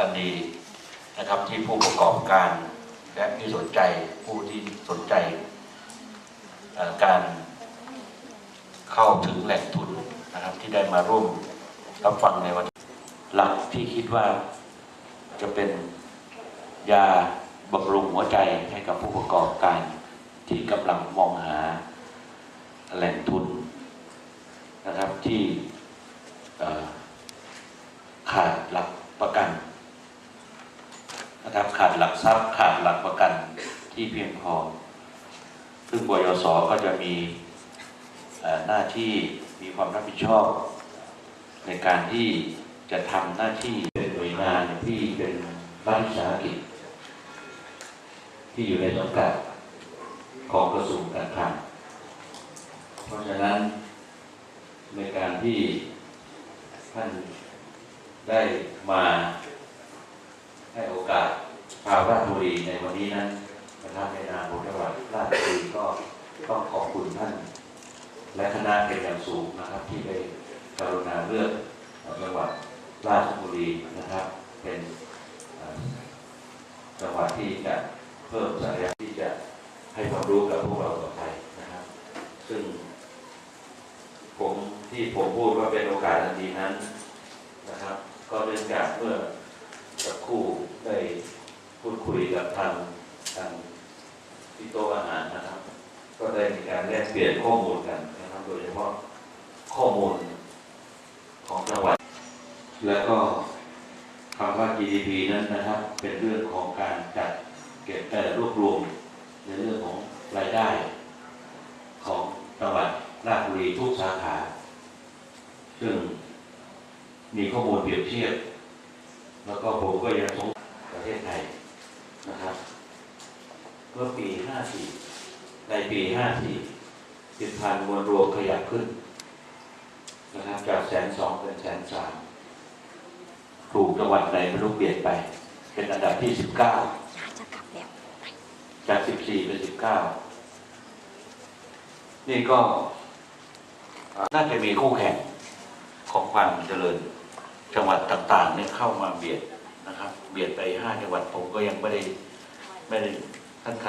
กันดีนะครับที่ผู้ประกอบการและที่สนใจผู้ที่สนใจการเข้าถึงแหล่งทุนนะครับที่ได้มาร่วมรับฟังในวันหลักที่คิดว่าจะเป็นยาบำรุงหัวใจให้กับผู้ประกอบการที่กำลังมองหาแหล่งทุนนะครับที่ขาดหลักประกัน นะครับขาดหลักทรัพย์ขาดหลักประกันที่เพียงพอ ซึ่งบยศก็จะมีหน้าที่มีความรับผิดชอบ ในการที่จะทำหน้าที่เป็นหน่วยงานที่เป็นรัฐวิสาหกิจ ที่อยู่ในสังกัดของกระทรวงการคลังเพราะฉะนั้นในการที่ท่านได้มาให้โอกาส ชาวราชบุรีในวันนี้นั้นนะครับในนามของจังหวัดราชบุรีก็ต้องขอบคุณท่าน และคณะเป็นอย่างสูงนะครับ ที่ได้กรุณาเลือกจังหวัดราชบุรีนะครับ เป็นจังหวัดที่จะเพิ่มศักยภาพที่จะให้ความรู้กับพวกเราต่อไปนะครับ ซึ่งผมที่ผมพูดว่าเป็นโอกาสอันดีนั้นนะครับ ก็เนื่องจากเมื่อสักครู่ได้ คุยกับทางทางที่โต๊ะอาหารนะครับ ก็ได้มีการแลกเปลี่ยนข้อมูลกันนะครับ โดยเฉพาะข้อมูลของจังหวัด แล้วก็คำว่า GDP นั้นนะครับ เป็นเรื่องของการจัดเก็บเอ่รวบรวมในเรื่องของรายได้ ของจังหวัดราชบุรีทุกสาขา ซึ่งมีข้อมูลเปรียบเทียบ แล้วก็ผมก็ยังสงประเทศไทย นะครับ เมื่อปี 54 ในปี 54สินพันมวลรวมขยับขึ้นนะครับจากแสนสองเป็นแสนสามถูกจังหวัดไหนไม่รู้เปลี่ยนไป เป็นอันดับที่19จะกลับแล้วจาก14เป็น19นี่ก็น่าจะมีคู่แข่งของความเจริญจังหวัดต่าง ๆ เนี่ยเข้ามาเบียด นะครับ เบียดไปห้าจังหวัดผมก็ยังไม่ได้ไม่ได้ท่าน